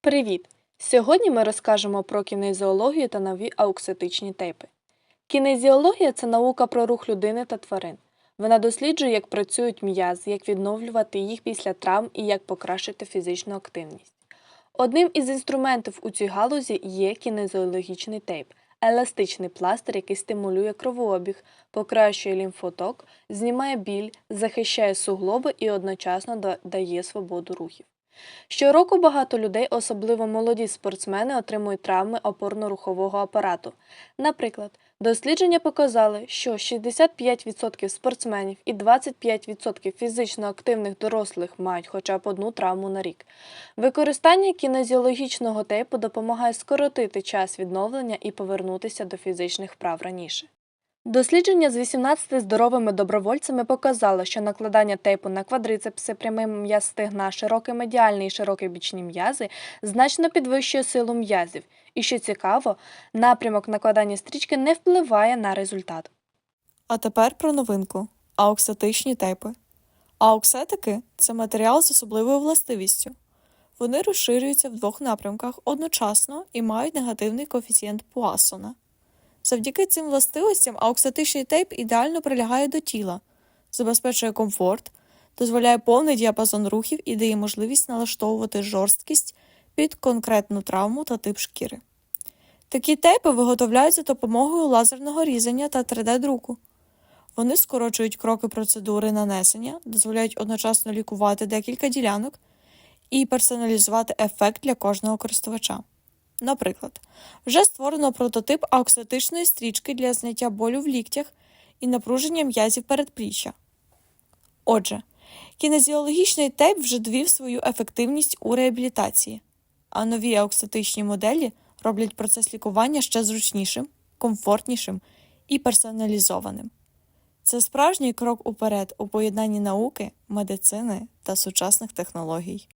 Привіт! Сьогодні ми розкажемо про кінезіологію та нові аукситичні тейпи. Кінезіологія це наука про рух людини та тварин. Вона досліджує, як працюють м'язи, як відновлювати їх після травм і як покращити фізичну активність. Одним із інструментів у цій галузі є кінезіологічний тейп еластичний пластир, який стимулює кровообіг, покращує лімфоток, знімає біль, захищає суглоби і одночасно дає свободу рухів. Щороку багато людей, особливо молоді спортсмени, отримують травми опорно-рухового апарату. Наприклад, дослідження показали, що 65% спортсменів і 25% фізично активних дорослих мають хоча б одну травму на рік. Використання кінезіологічного тейпу допомагає скоротити час відновлення і повернутися до фізичних вправ раніше. Дослідження з 18 здоровими добровольцями показало, що накладання тейпу на квадрицепси, прямий м'яз стегна, широкий медіальний і широкий бічні м'язи значно підвищує силу м'язів. І що цікаво, напрямок накладання стрічки не впливає на результат. А тепер про новинку ауксатичні тейпи. Ауксетики це матеріал з особливою властивістю. Вони розширюються в двох напрямках одночасно і мають негативний коефіцієнт Пуассона. Завдяки цим властивостям ауксатичний тейп ідеально прилягає до тіла, забезпечує комфорт, дозволяє повний діапазон рухів і дає можливість налаштовувати жорсткість під конкретну травму та тип шкіри. Такі тейпи виготовляють за допомогою лазерного різання та 3D-друку. Вони скорочують кроки процедури нанесення, дозволяють одночасно лікувати декілька ділянок і персоналізувати ефект для кожного користувача. Наприклад, вже створено прототип ауксатичної стрічки для зняття болю в ліктях і напруження м'язів передпліччя. Отже, кінезіологічний тейп вже довів свою ефективність у реабілітації, а нові ауксатичні моделі роблять процес лікування ще зручнішим, комфортнішим і персоналізованим. Це справжній крок уперед у поєднанні науки, медицини та сучасних технологій.